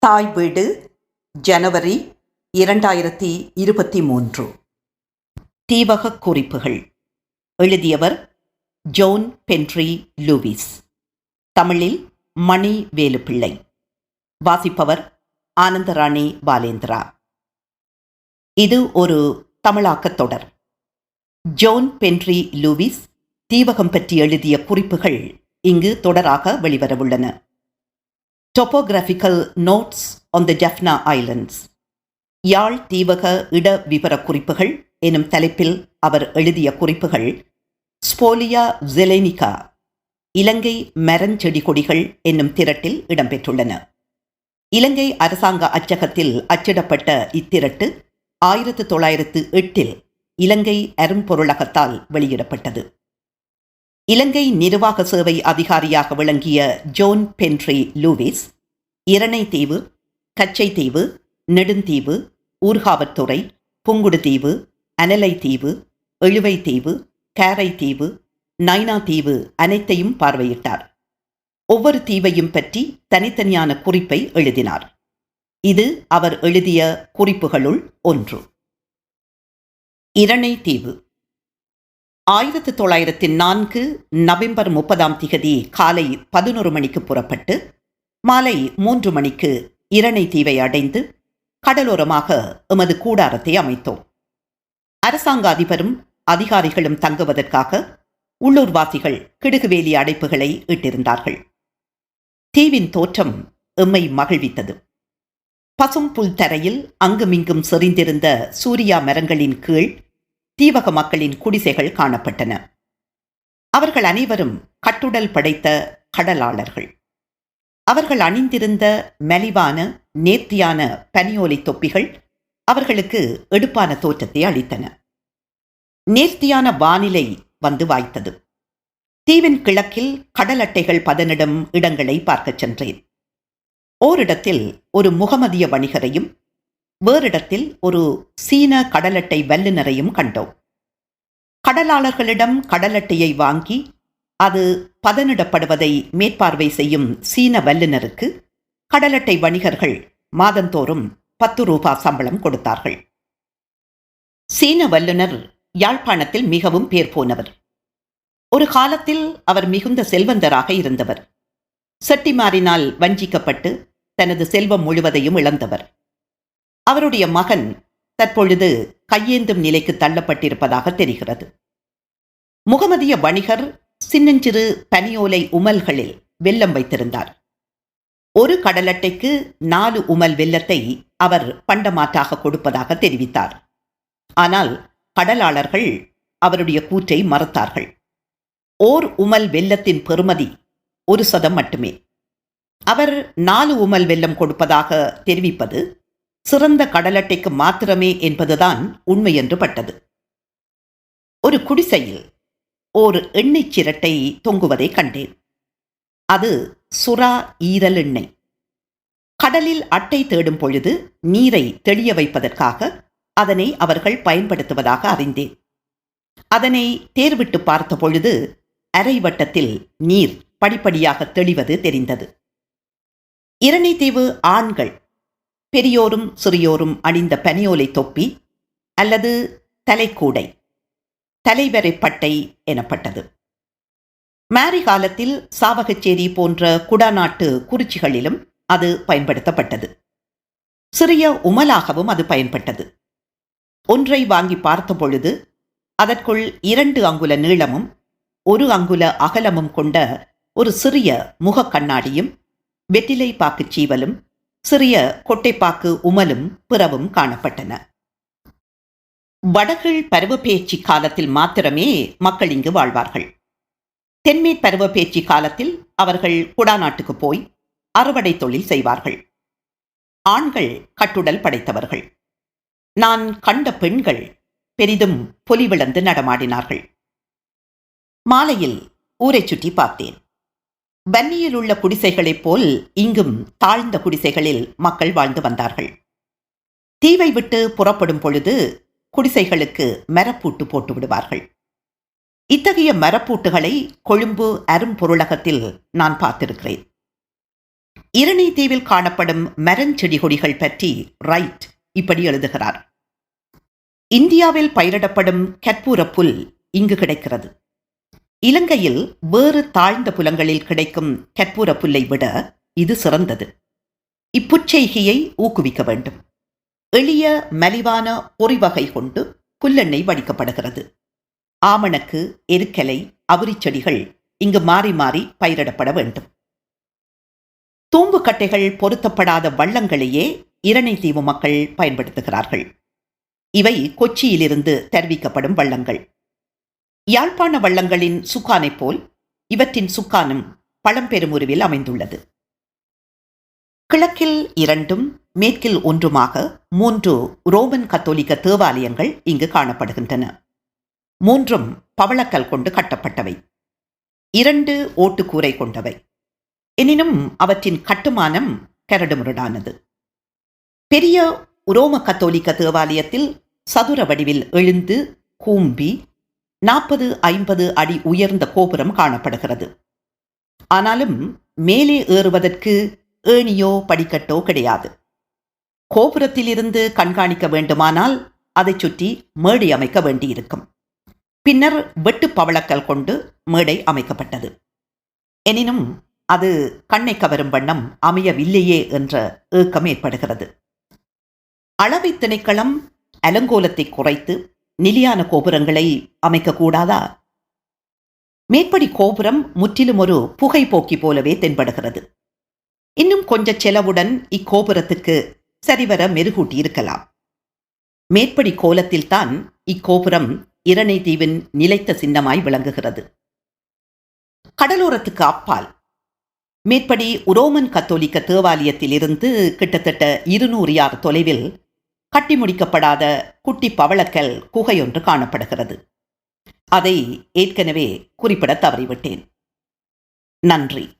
தாய் வீடு ஜனவரி இரண்டாயிரத்தி இருபத்தி மூன்று தீவக குறிப்புகள். எழுதியவர் ஜோன் பென்ட்ரி லூவிஸ் தமிழில் மணி வேலுப்பிள்ளை. வாசிப்பவர் ஆனந்தராணி பாலேந்திரா. இது ஒரு தமிழாக்கத் தொடர். ஜோன் பென்ட்ரி லூவிஸ் தீவகம் பற்றி எழுதிய குறிப்புகள் இங்கு தொடராக வெளிவரவுள்ளன. Topographical notes on the Jaffna islands யாழ் தீவக இட விவர குறிப்புகள் எனும் தலைப்பில் அவர் எழுதிய குறிப்புகள் ஸ்போலியா ஜெலேனிகா இலங்கை மரஞ்செடி கொடிகள் என்னும் திரட்டில் இடம்பெற்றுள்ளன. இலங்கை அரசாங்க அச்சகத்தில் அச்சிடப்பட்ட இத்திரட்டு ஆயிரத்து தொள்ளாயிரத்து எட்டில் இலங்கை அரும்பொருளகத்தால் வெளியிடப்பட்டது. இலங்கை நிர்வாக சேவை அதிகாரியாக விளங்கிய John Pentry Lewis Iranaitivu Kachchaitivu Neduntivu Urkavatturai Pungudutivu Analaitivu Eluvaitivu Keraitivu Nainativu அனைத்தையும் பார்வையிட்டார். ஒவ்வொரு தீவையும் பற்றி தனித்தனியான குறிப்பை எழுதினார். இது அவர் எழுதிய குறிப்புகளுள் ஒன்று. இரணை தீவு. ஆயிரத்து தொள்ளாயிரத்தி நான்கு நவம்பர் முப்பதாம் திகதி காலை பதினொரு மணிக்கு புறப்பட்டு மாலை மூன்று மணிக்கு இரணை தீவை அடைந்து கடலோரமாக எமது கூடாரத்தை அமைத்தோம். அரசாங்க அதிபரும் அதிகாரிகளும் தங்குவதற்காக உள்ளூர்வாசிகள் கிடுகுவேலி அடைப்புகளை இட்டிருந்தார்கள். தீவின் தோற்றம் எம்மை மகிழ்வித்தது. பசும் புல் தரையில் அங்குமிங்கும் செறிந்திருந்த சூரியா மரங்களின் கீழ் தீவக மக்களின் குடிசைகள் காணப்பட்டன. அவர்கள் அனைவரும் கட்டுடல் படைத்த கடலாளர்கள். அவர்கள் அணிந்திருந்த மெலிவான நேர்த்தியான பனியோலை தொப்பிகள் அவர்களுக்கு எடுப்பான தோற்றத்தை அளித்தன. நேர்த்தியான வானிலை வந்து வாய்த்தது. தீவின் கிழக்கில் கடல் அட்டைகள் பதனிடும் இடங்களை பார்க்கச் சென்றேன். ஓரிடத்தில் ஒரு முகமதிய வணிகரையும் வேறிடத்தில் ஒரு சீன கடலட்டை வல்லுநரையும் கண்டோம். கடலாளர்களிடம் கடலட்டையை வாங்கி அது பதனிடப்படுவதை மேற்பார்வை செய்யும் சீன வல்லுநருக்கு கடலட்டை வணிகர்கள் மாதந்தோறும் பத்து ரூபா சம்பளம் கொடுத்தார்கள். சீன வல்லுநர் யாழ்ப்பாணத்தில் மிகவும் பேர் போனவர். ஒரு காலத்தில் அவர் மிகுந்த செல்வந்தராக இருந்தவர். செட்டிமாரினால் வஞ்சிக்கப்பட்டு தனது செல்வம் முழுவதையும் இழந்தவர். அவருடைய மகன் தற்பொழுது கையேந்தும் நிலைக்கு தள்ளப்பட்டிருப்பதாக தெரிகிறது. முகமதிய வணிகர் சின்னஞ்சிறு பனியோலை உமல்களில் வெல்லம் வைத்திருந்தார். ஒரு கடலட்டைக்கு நாலு உமல் வெல்லத்தை அவர் பண்டமாற்றாக கொடுப்பதாக தெரிவித்தார். ஆனால் கடலாளர்கள் அவருடைய கூற்றை மறுத்தார்கள். ஓர் உமல் வெல்லத்தின் பெறுமதி ஒரு சதம் மட்டுமே. அவர் நாலு உமல் வெல்லம் கொடுப்பதாக தெரிவிப்பது சிறந்த கடலட்டைக்கு மாத்திரமே என்பதுதான் உண்மை என்று பட்டது ஒரு குடிசையில் ஓர் எண்ணெய் சிரட்டை தொங்குவதை கண்டேன். அது சுறா ஈரல் எண்ணெய். கடலில் அட்டை தேடும் பொழுது நீரை தெளிய வைப்பதற்காக அதனை அவர்கள் பயன்படுத்துவதாக அறிந்தேன். அதனை தேர்விட்டு பார்த்த பொழுது அரை வட்டத்தில் நீர் படிப்படியாக தெளிவது தெரிந்தது. இரணைத்தீவு ஆண்கள் பெரியோரும் சிறியோரும் அணிந்த பனியோலை தொப்பி அல்லது தலைக்கூடை தலைவரை பட்டை எனப்பட்டது. மேரி காலத்தில் சாவகச்சேரி போன்ற குடாநாட்டு குறிச்சிகளிலும் அது பயன்படுத்தப்பட்டது. சிறிய உமலாகவும் அது பயன்பட்டது. ஒன்றை வாங்கி பார்த்த பொழுது அதற்குள் இரண்டு அங்குல நீளமும் ஒரு அங்குல அகலமும் கொண்ட ஒரு சிறிய முக கண்ணாடியும் வெற்றிலை பாக்கு சீவலும் சிறிய கொட்டைப்பாக்கு உமலும் பிறவும் காணப்பட்டன. வடகிழ் பருவப்பேச்சு காலத்தில் மாத்திரமே மக்கள் இங்கு வாழ்வார்கள். தென்மேற் பருவப்பேச்சு காலத்தில் அவர்கள் குடாநாட்டுக்கு போய் அறுவடை தொழில் செய்வார்கள். ஆண்கள் கட்டுடல் படைத்தவர்கள். நான் கண்ட பெண்கள் பெரிதும் பொலிவிழந்து நடமாடினார்கள். மாலையில் ஊரைச் சுற்றி பார்த்தேன். வன்னியில் உள்ள குடிசைகளைப் போல் இங்கும் தாழ்ந்த குடிசைகளில் மக்கள் வாழ்ந்து வந்தார்கள். தீவை விட்டு புறப்படும் பொழுது குடிசைகளுக்கு மரப்பூட்டு போட்டு விடுவார்கள். இத்தகைய மரப்பூட்டுகளை கொழும்பு அரும்பொருளகத்தில் நான் பார்த்திருக்கிறேன். இரணி தீவில் காணப்படும் மரஞ்செடி கொடிகள் பற்றி ரைட் இப்படி எழுதுகிறார். இந்தியாவில் பயிரிடப்படும் கற்பூர புல் இங்கு கிடைக்கிறது. இலங்கையில் வேறு தாழ்ந்த புலங்களில் கிடைக்கும் கற்பூர புல்லை விட இது சிறந்தது. இப்புச்செய்கையை ஊக்குவிக்க வேண்டும். எளிய மலிவான பொறிவகை கொண்டு புல்லெண்ணெய் வடிக்கப்படுகிறது. ஆமணக்கு எருக்கலை அவுரிச் செடிகள் இங்கு மாறி மாறி பயிரிடப்பட வேண்டும். தூம்புக்கட்டைகள் பொருத்தப்படாத வள்ளங்களையே இரணை தீவு மக்கள் பயன்படுத்துகிறார்கள். இவை கொச்சியிலிருந்து தெரிவிக்கப்படும் வள்ளங்கள். யாழ்ப்பாண வள்ளங்களின் சுக்கானைப் போல் இவற்றின் சுக்கானும் பழம்பெருமுருவில் அமைந்துள்ளது. கிழக்கில் இரண்டும் மேற்கில் ஒன்றுமாக மூன்று ரோமன் கத்தோலிக்க தேவாலயங்கள் இங்கு காணப்படுகின்றன. மூன்றும் பவளக்கல் கொண்டு கட்டப்பட்டவை. இரண்டு ஓட்டுக்கூரை கொண்டவை. எனினும் அவற்றின் கட்டுமானம் கரடுமுரடானது. பெரிய உரோம கத்தோலிக்க தேவாலயத்தில் சதுர வடிவில் எழுந்து கூம்பி நாற்பது ஐம்பது அடி உயர்ந்த கோபுரம் காணப்படுகிறது. ஆனாலும் மேலே ஏறுவதற்கு ஏணியோ படிக்கட்டோ கிடையாது. கோபுரத்திலிருந்து கண்காணிக்க வேண்டுமானால் அதைச் சுற்றி மேடை அமைக்க வேண்டியிருக்கும். பின்னர் வெட்டு பவளக்கல் கொண்டு மேடை அமைக்கப்பட்டது. எனினும் அது கண்ணை கவரும் வண்ணம் அமையவில்லையே என்ற ஏக்கம் ஏற்படுகிறது. அளவை திணைக்களம் அலங்கோலத்தை குறைத்து நிலையான கோபுரங்களை அமைக்கக்கூடாதா? மேற்படி கோபுரம் முற்றிலும் ஒரு புகை போக்கி போலவே தென்படுகிறது. இன்னும் கொஞ்ச செலவுடன் இக்கோபுரத்துக்கு சரிவர மெருகூட்டி இருக்கலாம். மேற்படி கோலத்தில்தான் இக்கோபுரம் இரணை தீவின் நிலைத்த சின்னமாய் விளங்குகிறது. கடலோரத்துக்கு அப்பால். மேற்படி உரோமன் கத்தோலிக்க தேவாலயத்திலிருந்து கிட்டத்தட்ட இருநூறு யார் தொலைவில் கட்டி முடிக்கப்படாத குட்டி பவளக்கல் குகையொன்று காணப்படுகிறது. அதை ஏற்கனவே குறிப்பிட தவறிவிட்டேன். நன்றி.